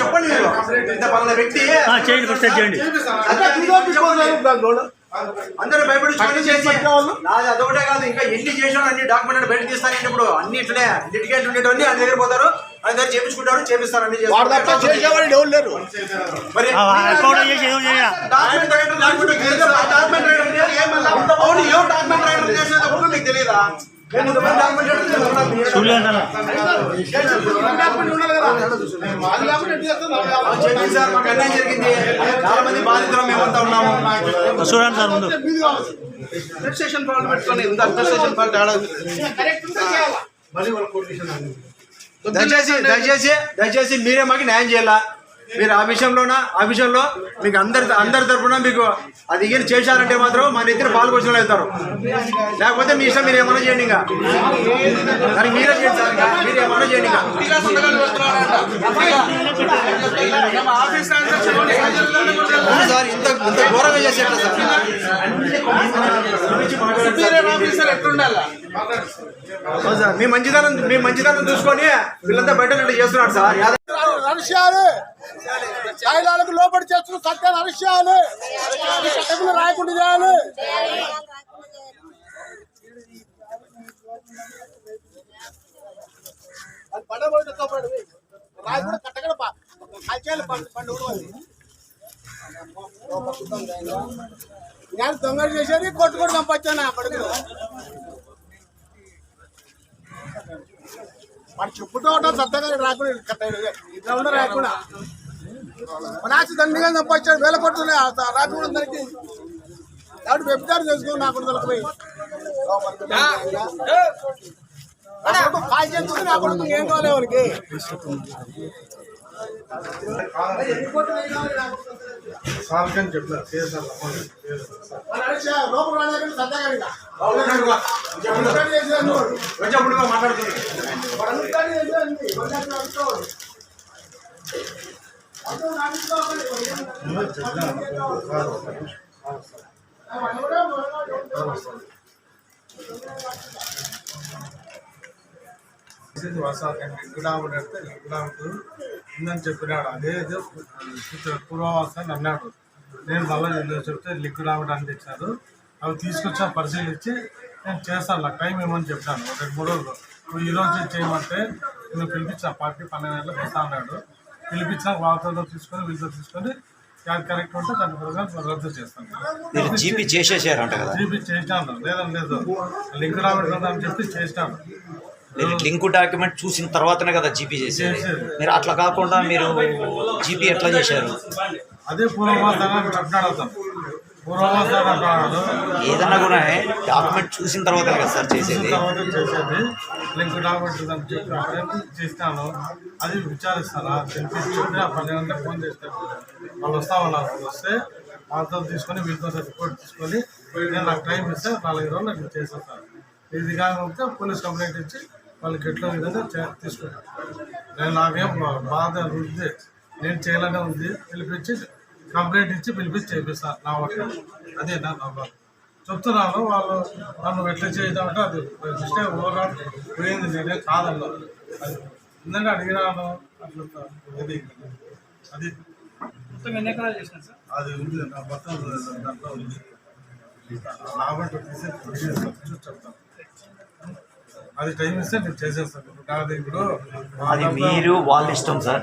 చెప్పండి వ్యక్తి. ఆ, చేయండి ఫస్ట్ చేయండి. అందరూ భయపడి నాది అదొకటే కాదు. ఇంకా ఎన్ని చేసాను అన్ని డాక్యుమెంట్ బయట తీస్తానండి ఇప్పుడు? అన్ని ఇట్లే లిటికేట్ ఉండేటవన్నీ ఆయన దగ్గర పోతారు. ఆయన దగ్గర చేపించుకుంటారు. చేపిస్తారు. అన్ని డాక్యుమెంట్ డాక్యుమెంట్ ఏం డాక్యుమెంట్ తెలియదా సార్ మాకు అన్యాయం జరిగింది చాలా మంది బాధితులు మేమంతా ఉన్నాము చూడండి సార్ ముందు. అడ్మినిస్ట్రేషన్ ఫాల్ట్ పెట్టుకొని ఇంత అడ్మినిస్ట్రేషన్ ఫాల్ట్ ఆడ దయచేసి దయచేసి దయచేసి మీరే మాకు న్యాయం చేయాలా? మీరు ఆ విషయంలోన? ఆ విషయంలో మీకు అందరి అందరి తరఫున మీకు అది ఏం చేశారంటే మాత్రం మా నెత్తిన పాల్గొచ్చిన అవుతారు. లేకపోతే మీ ఇష్టం మీరు ఏమైనా చేయండి ఇంకా. దానికి మీరే చేయండి. మీరు ఏమైనా చేయండి సార్ ఇంత ఇంత ఘోరంగా సార్? సార్ మీ మంచిదనం మీ మంచిదనం చూసుకొని వీళ్ళంతా బయట చేస్తున్నాడు సార్. యాదవ్ అరిసేయాలి తాయిలాలకు లోపడి చేస్తున్న సత్యాన్ని అరిసేయాలి చట్టంలో రాయకుండా చేయాలి. అది పడబోయిన కూడా కట్టగడ కాల్చేయాలి పండు నేను దొంగలు చేసేది కొట్టుకొని పంపించాను ఆ పడుకు వాడు చెప్పుతూ ఉంటాడు సత్తగా రాకుండా ఉండరు రాకుండా మన ఆశ దండిగా సంపాదించాడు వేల కొట్టులే రాకుండా దానికి కాబట్టి వ్యభిచారం చేసుకుని నాకు పోయి కాల్ చేసుకుని నా కొడుకు ఏం కావాలి కేసీఆర్ మన ఆశ లోపల సత్తగా ఇక. చెప్పుడుగా ఉందని చెప్పినాడు అదే ఏదో అన్నాడు నేను మళ్ళీ చెప్తే లిక్విడ్ అని తెచ్చారు అవి తీసుకొచ్చి ఆ పరిశీలించి నేను చేస్తాను నాకు టైం ఏమని చెప్పాను. ఒక రెండు మూడు రోజులు. నువ్వు ఈ రోజు చేయమంటే నువ్వు పిలిపించా పార్టీ పన్నెండు గంటలకు వస్తా అన్నాడు. పిలిపించిన వాళ్ళతో తీసుకొని వీళ్ళతో తీసుకొని యాడ్ కరెక్ట్ ఉంటే దాని ప్రకారం రద్దు చేస్తాను. జీపీ చేసేసారంట కదా. జీపీ చేసినాను లేదని లేదు. లింకుడాముడు కదా అని చెప్పి చేసినాను మీరు లింక్ డాక్యుమెంట్ చూసిన తర్వాతనే కదా జీపీ చేసేది. మీరు అట్లా కాకుండా మీరు జీపీ ఎట్లా చేశారు? అదే పూర్వమాసాన్ని చెప్పినాడు అతను ఏదన్నా కూడా డాక్యుమెంట్ చూసిన తర్వాత కదా సార్ చేసేది? తర్వాత చేసేది. లింక్ డాక్యుమెంట్ అని చెప్పి చేస్తాను. అది విచారిస్తాను తెలిపించుకుంటే ఆ పది గంటలకు ఫోన్ చేస్తాను వాళ్ళు వస్తామన్నారు వస్తే వాళ్ళతో తీసుకొని వీళ్ళతో రిపోర్ట్ తీసుకొని నేను నాకు టైం ఇస్తే నాలుగు రోజులు నేను చేసేస్తాను ఇది కాకపోతే పోలీస్ కంప్లైంట్ ఇచ్చి వాళ్ళకి ఎట్లా విధంగా తీసుకుంటాను నేను నాకేం బాధ ఉంది. నేను చేయాలనే ఉంది. పిలిపించి కంప్లైంట్ ఇచ్చి పిలిపించి చేపిస్తాను నా వర్క్ అదే నా నా బాధ చెప్తున్నాను వాళ్ళు నన్ను ఎట్లా చేద్దామంటే అది. మిస్టేక్ ఓవరాల్ పోయింది నేనే కాదన్నా. అది ఇందాక అడిగినాను అట్లా అది. అది అది ఉంది నా మొత్తం దాంట్లో ఉంది. చెప్తాను. అది టైం ఇస్తే నేను చేసేస్తాను. ఇప్పుడు కాదు ఇప్పుడు అది మీరు వాళ్ళ ఇష్టం సార్.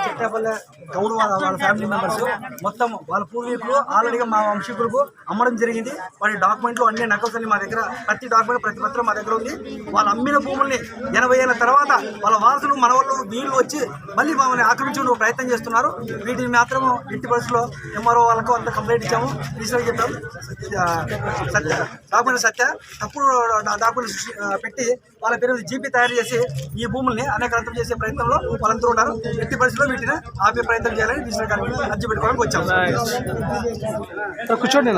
చిట్టపల్లె గౌడ్ వాళ్ళ వాళ్ళ ఫ్యామిలీ మెంబర్స్ మొత్తం వాళ్ళ పూర్వీకులు ఆల్రెడీగా మా వంశీకులకు అమ్మడం జరిగింది వాళ్ళ డాక్యుమెంట్లు అన్ని నకల్స్ అన్ని మా దగ్గర ప్రతి డాక్యుమెంట్ ప్రతి పత్రం మా దగ్గర ఉంది వాళ్ళు అమ్మిన భూముల్ని ఎనభై ఏళ్ళ తర్వాత వాళ్ళ వారసులు మన వాళ్ళు వీళ్ళు వచ్చి మళ్ళీ మమ్మల్ని ఆక్రమించుకునే ప్రయత్నం చేస్తున్నారు వీటిని మాత్రం ఇంటి పరిస్థితుల్లో ఎంఆర్ఓ వాళ్ళకు అంత కంప్లైంట్ ఇచ్చాము ఈశ్వర్ చెప్పాము సత్య డాక్యుమెంట్ సత్య తప్పుడు డాక్యుమెంట్ పెట్టి వాళ్ళ పేరు జీపీ తయారు చేసి ఈ భూముల్ని అనేకరంతం చేసే ప్రయత్నంలో వాళ్ళందరూ ఉన్నారు. ఎట్టి పరిస్థితుల్లో వీటిని ఆపే ప్రయత్నం చేయాలని డిజిటల్ అర్జీ పెట్టుకోవడానికి వచ్చాం. కూర్చోండి